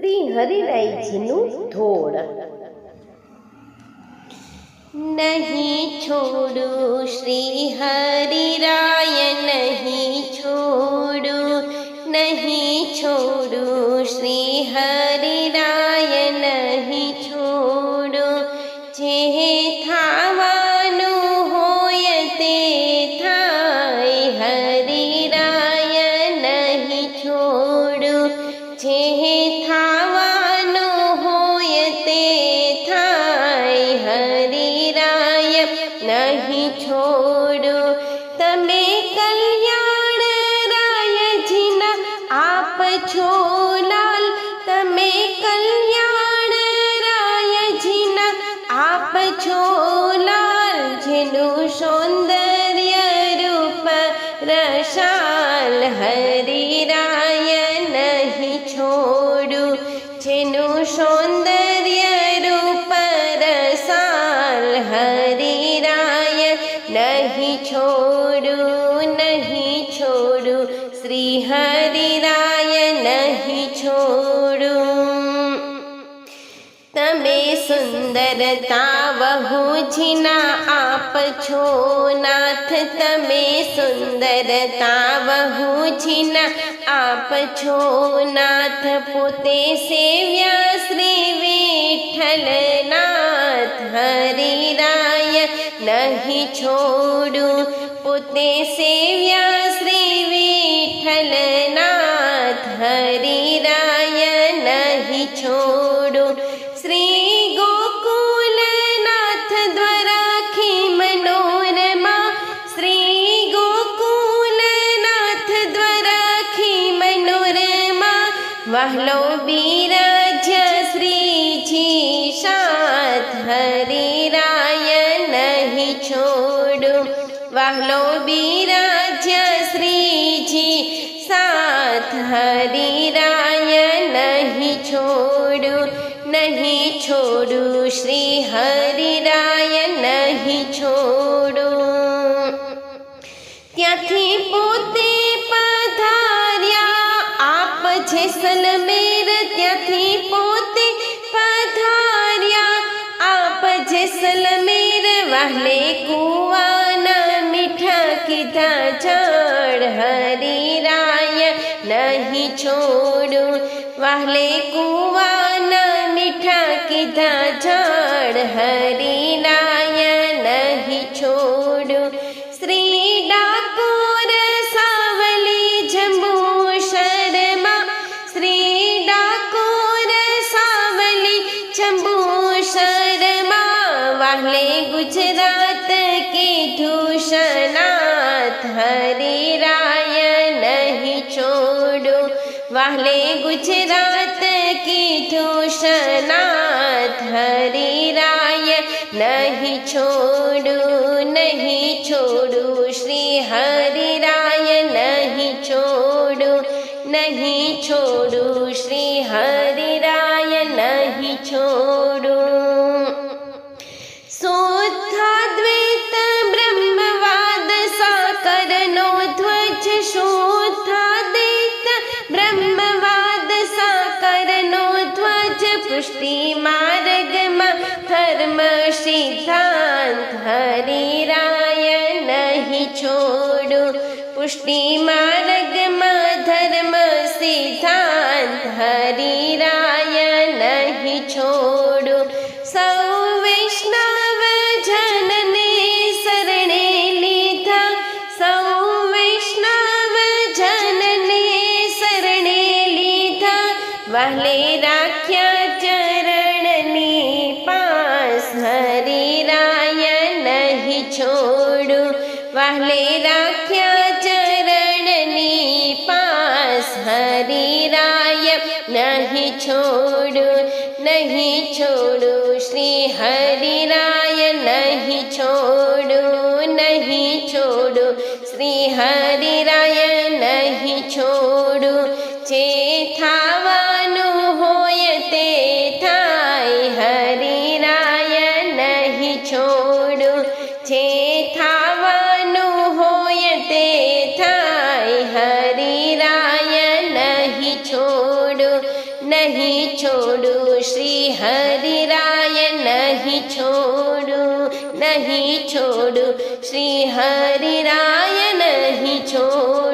શ્રી હરિરાયજીનું ધોળ. નહીં છોડું શ્રી હરિરાય, નહીં છોડું નહીં છોડું શ્રી હરિરાય, નહીં છોડું. જે થાવાનું હોય તે થાય, હરિરાય, નહીં છોડું. જે છો લાલ જેનું સૌંદર્ય રૂપ રસાલ હરિરાય નહીં છોડું. જેનું સૌંદર્ય રૂપ રસાલ હરિરાય નહીં છોડું નહીં છોડું. શ્રી હરિરાય નહીં છોડું. તમે સુંદરતા વહુજીના આપ છો નાથ. તમે સુંદરતા વહુજીના આપ છો નાથ. પોતે સેવ્યા શ્રી વિઠ્ઠલનાથ. હરિરાય નહીં છોડું. પોતે સેવ્યા શ્રી વિઠ્ઠલનાથ. વહલો બિરાજ શ્રીજી સાથ હરિરાય નહીં છોડું વહલો બિરાજ શ્રીજી સાથ હરિરાય નહીં છોડું નહીં છોડું શ્રી હરિરાય નહીં છોડું ત્યાંથી પોતે પધાર્યા. આપ છે આપ છે સલમેર વાહલે કુવાના મીઠા કીધા જળ હરિરાય નહીં છોડું વાહલે કુવાના મીઠા કીધા જળ હરિરાય ગુજરાત કીધું શનાથ હરિરાય નહીં છોડું વાહલે ગુજરાત કીધું શનાથ હરિરાય નહીં છોડું નહીં છોડું શ્રી હરિરાય નહીં છોડું નહીં છોડું શ્રી હરિરાય પુષ્ટિ માર્ગમાં ધર્મ સિદ્ધાંત હરિરાય નહીં છોડું. પુષ્ટિ માર્ગમાં ધર્મ સિદ્ધાંત હરિરાય નહીં છોડું. વહલે રાખ્યા ચરણની પાસ હરિરાય નહીં છોડું વહલે રાખ્યા ચરણની પાસ હરિરાય નહીં છોડું નહીં છોડું શ્રી હરિરાય નહીં છોડું નહીં છોડું શ્રી હરિરાય નહીં નહીં છોડું શ્રી હરિરાય નહીં છોડું નહીં છોડું શ્રી હરિરાય નહીં છોડું